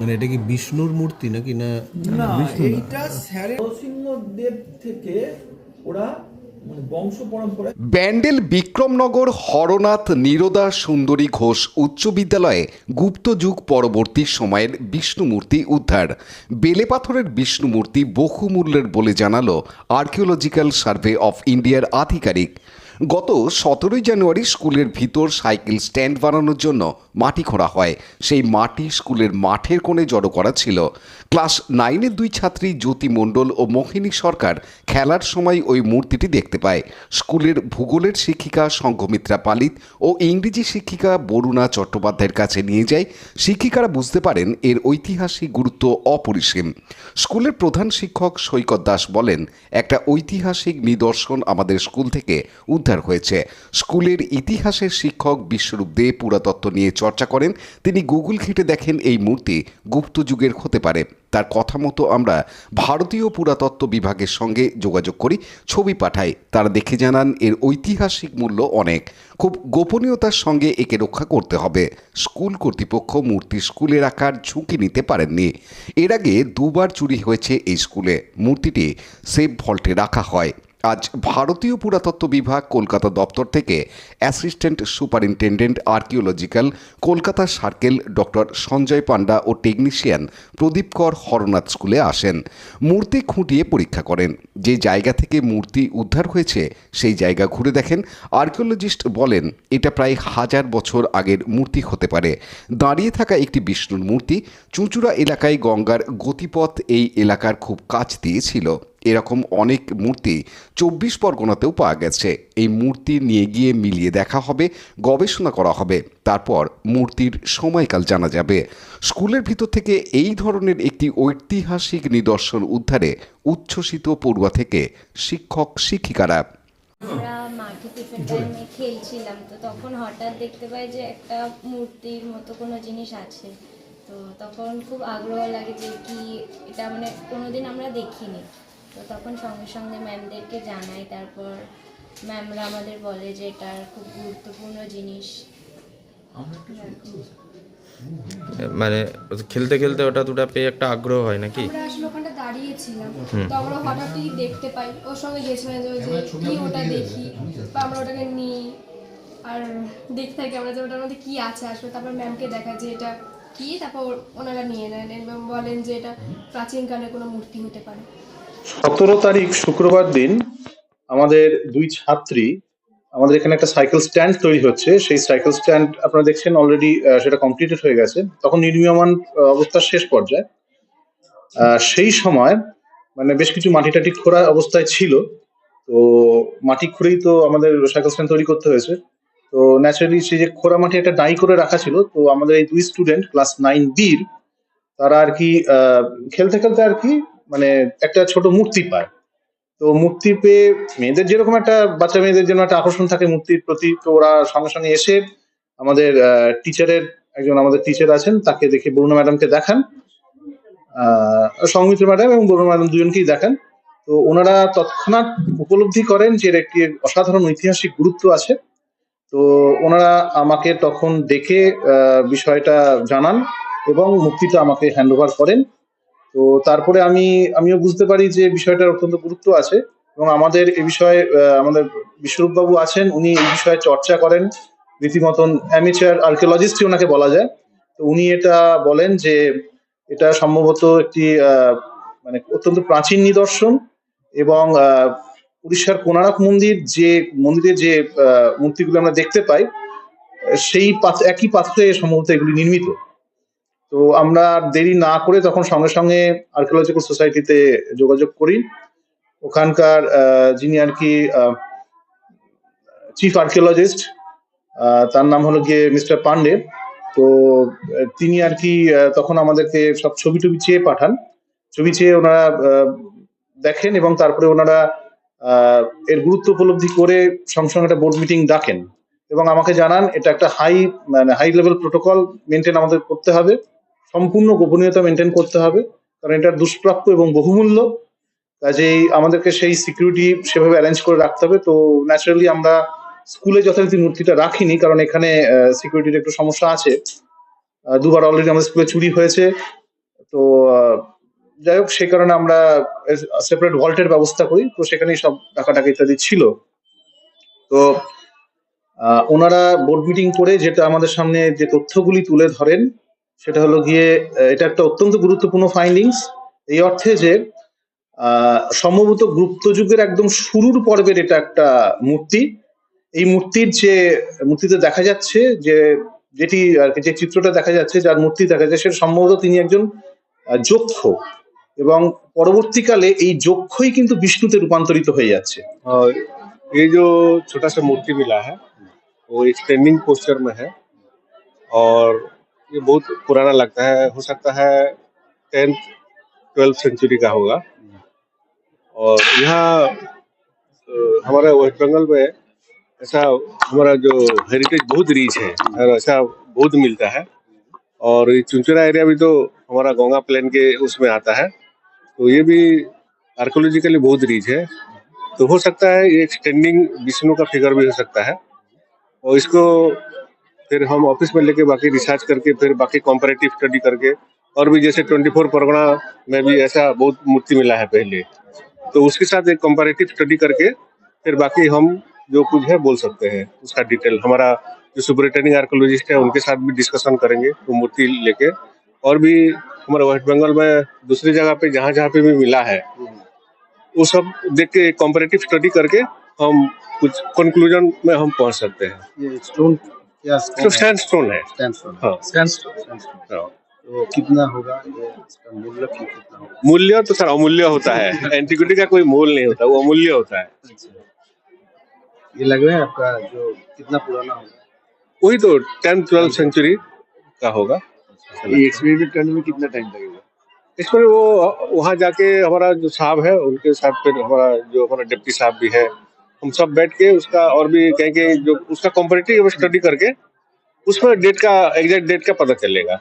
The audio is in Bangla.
মানে এটা কি বিষ্ণুর মূর্তি নাকি না? না এইটা নরসিংহদেব থেকে ওরা মানে বংশ পরম্পরায় ব্যান্ডেল বিক্রমনগর হরনাথ নীরদা সুন্দরী ঘোষ উচ্চ বিদ্যালয়ে গুপ্ত যুগ পরবর্তী সময়ের বিষ্ণুমূর্তি উদ্ধার। বেলেপাথরের বিষ্ণুমূর্তি বহুমূল্যের বলে জানালো আর্কিওলজিক্যাল সার্ভে অফ ইন্ডিয়ার আধিকারিক। গত সতেরোই জানুয়ারি স্কুলের ভিতর সাইকেল স্ট্যান্ড বানানোর জন্য মাটি খোঁড়া হয়। সেই মাটি স্কুলের মাঠের কোণে জড়ো করা ছিল। ক্লাস নাইনের দুই ছাত্রী জ্যোতি মণ্ডল ও মোহিনী সরকার খেলার সময় ওই মূর্তিটি দেখতে পায়। স্কুলের ভূগোলের শিক্ষিকা সংঘমিত্রা পালিত ও ইংরেজি শিক্ষিকা বরুণা চট্টোপাধ্যায়ের কাছে নিয়ে যায়। শিক্ষিকারা বুঝতে পারেন এর ঐতিহাসিক গুরুত্ব অপরিসীম। স্কুলের প্রধান শিক্ষক সৈকত দাস বলেন, একটা ঐতিহাসিক নিদর্শন আমাদের স্কুল থেকে উদ্ধার হয়েছে। স্কুলের ইতিহাসের শিক্ষক বিশ্বরূপ দে পুরাতত্ত্ব নিয়ে চর্চা করেন। তিনি গুগল ঘেঁটে দেখেন এই মূর্তি গুপ্ত যুগের হতে পারে। তার কথা মতো আমরা ভারতীয় পুরাতত্ত্ব বিভাগের সঙ্গে যোগাযোগ করি, ছবি পাঠাই। তারা দেখে জানান, এর ঐতিহাসিক মূল্য অনেক। খুব গোপনীয়তার সঙ্গে একে রক্ষা করতে হবে। স্কুল কর্তৃপক্ষ মূর্তি স্কুলে রাখার ঝুঁকি নিতে পারেননি। এর আগে দুবার চুরি হয়েছে এই স্কুলে। মূর্তিটি সেফ ভল্টে রাখা হয়। আজ ভারতীয় পুরাতত্ত্ব বিভাগ কলকাতা দপ্তর থেকে assistant superintendent archaeological Kolkata circle doctor Sanjay Panda ও টেকনিশিয়ান প্রদীপ কর হরনাথ স্কুলে আসেন। মূর্তি খুঁটিয়ে পরীক্ষা করেন। যে জায়গা থেকে মূর্তি উদ্ধার হয়েছে, সেই জায়গা ঘুরে দেখেন। আর্কিওলজিস্ট বলেন, এটা প্রায় হাজার বছর আগের মূর্তি হতে পারে। দাঁড়িয়ে থাকা একটি বিষ্ণুর মূর্তি চুঁচুড়া এলাকায় গঙ্গার গতিপথ এই এলাকার খুব কাছ দিয়ে ছিল। এরকম অনেক মূর্তি চব্বিশ পরগনাতেও পাওয়া গেছে। এই মূর্তি নিয়ে গিয়ে মিলিয়ে দেখা হবে গবেষণা করা হবে। তারপর মূর্তির সময়কাল জানা যাবে। স্কুলের ভিতর থেকে এই ধরনের একটি ঐতিহাসিক নিদর্শন উদ্ধারে উচ্ছ্বসিত পড়ুয়া থেকে শিক্ষক শিক্ষিকারা। আমরা মাঠে টিফিন খেলছিলাম তো তখন হঠাৎ দেখতে পাই যে একটা মূর্তির মতো কোনো জিনিস আছে। তো তখন খুব আগ্রহ লাগে যে কি এটা মানে কোনোদিন আমরা দেখিনি। তো তখন সঙ্গে সঙ্গে ম্যামদেরকে জানাই তারপর ম্যামরা আমাদের বলে যে এটার খুব গুরুত্বপূর্ণ জিনিস। মানে খেলতে খেলতে ওটা দুটা পেয়ে একটা আগ্রহ হয় নাকি? আমরা আসলে ওখানটা দাঁড়িয়েছিলাম তো আমরা হঠাৎই দেখতে পাই ওর সঙ্গে গেছিলাম যে কি ওটা দেখি বা আমরা ওটাকে নিই আর দেখতে থাকি আমরা যে ওটার মধ্যে কি আছে আসলে। তারপর ম্যামকে দেখা যে এটা কি তারপর ওনারা নিয়ে নেন এবং বলেন যে এটা প্রাচীনকালের কোনো মূর্তি হতে পারে। সতেরো তারিখ শুক্রবার দিন আমাদের দুই ছাত্রী, আমাদের এখানে একটা সাইকেল স্ট্যান্ড তৈরি হচ্ছে। সেই সাইকেল স্ট্যান্ড আপনারা দেখছেন অলরেডি সেটা কমপ্লিটেড হয়ে গেছে। তখন নির্মীয়মান অবস্থার শেষ পর্যায়ে। সেই সময় মানে বেশ কিছু মাটি টাটি খোঁড়া অবস্থায় ছিল। তো মাটি খুঁড়েই তো আমাদের সাইকেল স্ট্যান্ড তৈরি করতে হয়েছে। তো ন্যাচারালি সেই যে খোঁড়া মাটি একটা ডাই করে রাখা ছিল। তো আমাদের এই দুই স্টুডেন্ট ক্লাস নাইন বির তারা আর কি খেলতে খেলতে আর কি মানে একটা ছোট মূর্তি পায়। তো মূর্তি পেয়ে মেয়েদের যেরকম একটা, বাচ্চা মেয়েদের জন্য একটা আকর্ষণ থাকে মূর্তির প্রতি, তো ওরা সঙ্গে সঙ্গে এসে আমাদের টিচারের একজন আমাদের টিচার আছেন, তাকে দেখে বরুণা ম্যাডামকে দেখান। সৌমিত্র ম্যাডাম এবং বরুণা ম্যাডাম দুজনকেই দেখান। তো ওনারা তৎক্ষণাৎ উপলব্ধি করেন যে এর একটি অসাধারণ ঐতিহাসিক গুরুত্ব আছে। তো ওনারা আমাকে তখন দেখে বিষয়টা জানান এবং মুক্তিটা আমাকে হ্যান্ড ওভার করেন। তো তারপরে আমি, আমিও বুঝতে পারি যে বিষয়টার অত্যন্ত গুরুত্ব আছে এবং আমাদের এ বিষয়ে আমাদের বিশ্বরূপবাবু আছেন, উনি এই বিষয়ে চর্চা করেন, রীতিমতন অ্যামেচার আর্কিওলজিস্টই ওনাকে বলা যায়। তো উনি এটা বলেন যে এটা সম্ভবত একটি মানে অত্যন্ত প্রাচীন নিদর্শন এবং উড়িষ্যার কোনারক মন্দির যে মন্দিরে যে মূর্তিগুলো আমরা দেখতে পাই, সেই পাথ- একই পাত্রে সম্ভবত এগুলি নির্মিত। তো আমরা দেরি না করে তখন সঙ্গে সঙ্গে আর্কিওলজিক্যাল সোসাইটিতে যোগাযোগ করি। ওখানকার যিনি আর কি চিফ আর্কিওলজিস্ট তার নাম হলো গিয়ে মিস্টার পান্ডে। তো, তিনি আর কি তখন আমাদেরকে সব ছবি টবি চেয়ে পাঠান। ছবি চেয়ে ওনারা দেখেন এবং তারপরে ওনারা এর গুরুত্ব উপলব্ধি করে সঙ্গে সঙ্গে একটা বোর্ড মিটিং ডাকেন। এবং আমাকে জানান, এটা একটা হাই মানে হাই লেভেল প্রোটোকল মেনটেন আমাদের করতে হবে। সম্পূর্ণ গোপনীয়তা মেনটেন করতে হবে, কারণ এটা দুষ্প্রাপ্য এবং বহুমূল্য। কাজেই আমাদেরকে সেই সিকিউরিটি সেভাবে অ্যারেঞ্জ করে রাখতে হবে। তো ন্যাচারালি আমরা স্কুলে যথারীতি মূর্তিটা রাখিনি, কারণ এখানে সিকিউরিটির একটু সমস্যা আছে। দুবার অলরেডি আমাদের স্কুলে চুরি হয়েছে। তো যাই হোক সেই কারণে আমরা সেপারেট ভল্টের ব্যবস্থা করি। তো সেখানেই সব টাকা টাকা ইত্যাদি ছিল। তো ওনারা বোর্ড মিটিং করে যেটা আমাদের সামনে যে তথ্যগুলি তুলে ধরেন সেটা হলো গিয়ে আহ, এটা একটা অত্যন্ত গুরুত্বপূর্ণ ফাইন্ডিংস এই অর্থে যে আহ, সম্ভবত গুপ্ত যুগের একদম শুরুর পর্বের এটা একটা মূর্তি এই মূর্তির যে মূর্তিতে দেখা যাচ্ছে যে যেটি আর কি যে চিত্রটা দেখা যাচ্ছে যার মূর্তি দেখা যাচ্ছে সেটা সম্ভবত তিনি একজন আহ, যক্ষ এবং পরবর্তীকালে এই যক্ষই কিন্তু বিষ্ণুতে রূপান্তরিত হয়ে যাচ্ছে और ये जो छोटा सा मूर्ति मिला है वो स्टैंडिंग पोस्चर में है और ये बहुत पुराना लगता है, हो सकता है टेंथ, ट्वेल्थ सेंचुरी का होगा। और यहाँ हमारे वेस्ट बंगाल में ऐसा हमारा जो हेरिटेज बहुत रिच है, और ऐसा बहुत मिलता है। और ये चुनचुरा एरिया भी तो हमारा गंगा प्लेन के उसमें आता है। तो ये भी आर्कोलॉजिकली बहुत रिच है। तो हो सकता है ये एक्सटेंडिंग विष्णु का फिगर भी हो सकता है। और इसको फिर हम ऑफ़िस में लेके बाकी रिसर्च करके, फिर बाकी कॉम्परेटिव स्टडी करके, और भी जैसे ट्वेंटी फोर परगना में भी ऐसा बहुत मूर्ति मिला है पहले। तो उसके साथ एक कॉम्परेटिव स्टडी करके, फिर बाकी हम जो कुछ है बोल सकते हैं, उसका डिटेल हमारा जो सुपरिटेंडिंग आर्कोलॉजिस्ट है, उनके साथ भी डिस्कशन करेंगे, वो मूर्ति लेके। और भी हमारे वेस्ट बंगाल में दूसरी जगह पे जहाँ जहाँ पे भी मिला है, वो सब देख के कॉम्परेटिव स्टडी करके हम कुछ कंक्लूजन में हम पहुँच सकते हैं। ये स्टोन क्या तो स्टैंड स्टोन है। हाँ। हाँ। तो कितना होगा? इसका मूल्य कितना होगा? मूल्य तो सर अमूल्य होता है। एंटिक्विटी का कोई मोल नहीं होता वो अमूल्य होता है। अच्छा। ये लग रहा है आपका जो कितना पुराना होगा? वही तो टेंथ ट्वेल्थ सेंचुरी का होगा। एक्सपेरिमेंट करने में कितना टाइम लगेगा? इसमें वो वहाँ जाके हमारा जो साहब है उनके साथ फिर हमारा जो हमारा डिप्टी साहब भी है हम सब बैठ के उसका और भी कहेंगे जो उसका कॉम्पिटेटिव स्टडी करके, उसमें डेट का एग्जैक्ट डेट का पता चलेगा।